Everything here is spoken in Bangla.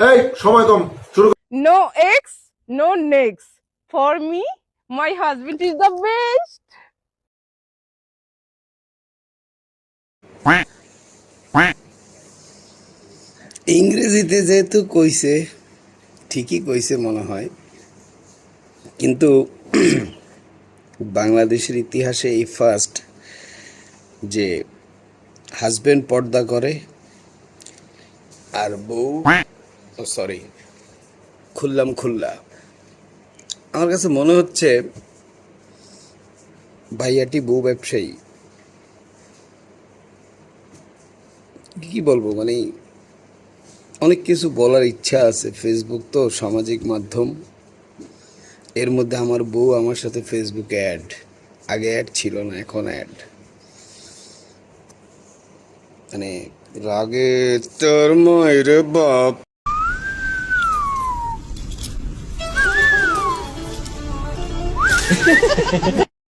এই সময় কম শুরু ex, no next. For me, my husband is the best. ইংরেজিতে যেহেতু কইছে ঠিকই কইছে মনে হয় কিন্তু বাংলাদেশের ইতিহাসে এই ফার্স্ট যে হাজবেন্ড পর্দা করে আর বউ সরি, খুললাম খুল্লা। আমার কাছে মনে হচ্ছে ভাইয়াটি বউ ব্যবসায়ী। কি বলব মানে অনেক কিছু বলার ইচ্ছা আছে। ফেসবুক তো সামাজিক মাধ্যম। এর মধ্যে আমার বউ আমার সাথে ফেসবুকে অ্যাড আগে অ্যাড ছিল না, এখন অ্যাড মানে রাগে তোর মায়ের বাপ। ハハハハ!